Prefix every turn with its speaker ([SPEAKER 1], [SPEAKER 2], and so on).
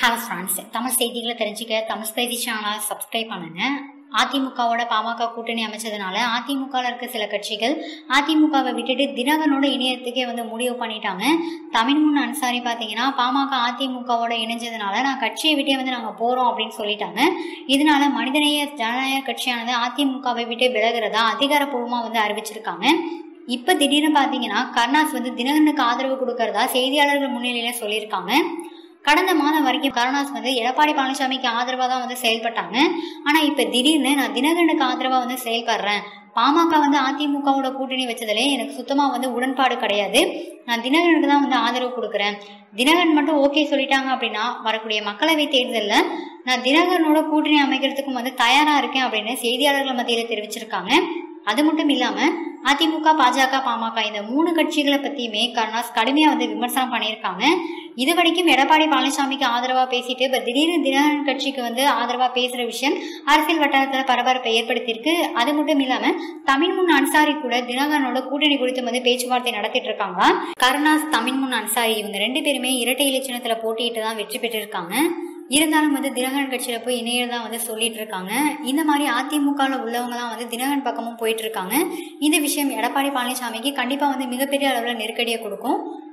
[SPEAKER 1] Hello friends Tamil செய்திகளை தெரிஞ்சுக்க தமிழ் செய்தி சேனலை சப்ஸ்கிரைப் பண்ணுங்க. அதிமுகவோட பாமக கூட்டணி அமைச்சதுனால அதிமுகவில் இருக்க சில கட்சிகள் அதிமுகவை விட்டுட்டு தினகனோட இணையத்துக்கே வந்து முடிவு பண்ணிட்டாங்க. தமிழ்முன் அன்சாரி பார்த்தீங்கன்னா பாமக அதிமுகவோட இணைஞ்சதுனால நான் கட்சியை விட்டே வந்து நாங்கள் போகிறோம் அப்படின்னு சொல்லிட்டாங்க. இதனால மனிதநேய ஜனநாயக கட்சியானது அதிமுகவை விட்டு விலகிறதா அதிகாரப்பூர்வமாக வந்து அறிவிச்சிருக்காங்க. இப்போ திடீர்னு பார்த்தீங்கன்னா கருணாஸ் வந்து தினகனுக்கு ஆதரவு கொடுக்கறதா செய்தியாளர்கள் முன்னிலையில் சொல்லியிருக்காங்க. கடந்த மாதம் வரைக்கும் கருணாஸ் வந்து எடப்பாடி பழனிசாமிக்கு ஆதரவாக தான் வந்து செயல்பட்டாங்க. ஆனால் இப்போ திடீர்னு நான் தினகரனுக்கு ஆதரவாக வந்து செயல்படுறேன். பாமக வந்து அதிமுகவோட கூட்டணி வச்சதுல எனக்கு சுத்தமாக வந்து உடன்பாடு கிடையாது. நான் தினகரனுக்கு தான் வந்து ஆதரவு கொடுக்குறேன். தினகரன் மட்டும் ஓகே சொல்லிட்டாங்க அப்படின்னா வரக்கூடிய மக்களவை தேர்தலில் நான் தினகரனோட கூட்டணி அமைக்கிறதுக்கும் வந்து தயாராக இருக்கேன் அப்படின்னு செய்தியாளர்கள் மத்தியில் தெரிவிச்சிருக்காங்க. அது மட்டும் இல்லாமல் அதிமுக பாஜக பாமக இந்த மூணு கட்சிகளை பற்றியுமே கருணாஸ் கடுமையாக வந்து விமர்சனம் பண்ணியிருக்காங்க. இது வரைக்கும் எடப்பாடி பழனிசாமிக்கு ஆதரவாக பேசிட்டு இப்போ திடீர்னு தினகரன் கட்சிக்கு வந்து ஆதரவாக பேசுகிற விஷயம் அரசியல் வட்டாரத்தில் பரபரப்பை ஏற்படுத்தியிருக்கு. அது மட்டும் இல்லாமல் தமிழ்முன் அன்சாரி கூட தினகரனோட கூட்டணி குறித்து வந்து பேச்சுவார்த்தை நடத்திட்டு இருக்காங்க கருணாஸ் தமிழ்முன் அன்சாரி இவங்க ரெண்டு பேருமே இரட்டை இலச்சினத்தில் போட்டியிட்டு தான் வெற்றி பெற்றிருக்காங்க. இருந்தாலும் வந்து தினகரன் கட்சியில் போய் இணையதான் வந்து சொல்லிட்டு இருக்காங்க. இந்த மாதிரி அதிமுகவில் உள்ளவங்கலாம் வந்து தினகரன் பக்கமும் போயிட்டு இருக்காங்க. இந்த விஷயம் எடப்பாடி பழனிசாமிக்கு கண்டிப்பாக வந்து மிகப்பெரிய அளவில் நெருக்கடியை கொடுக்கும்.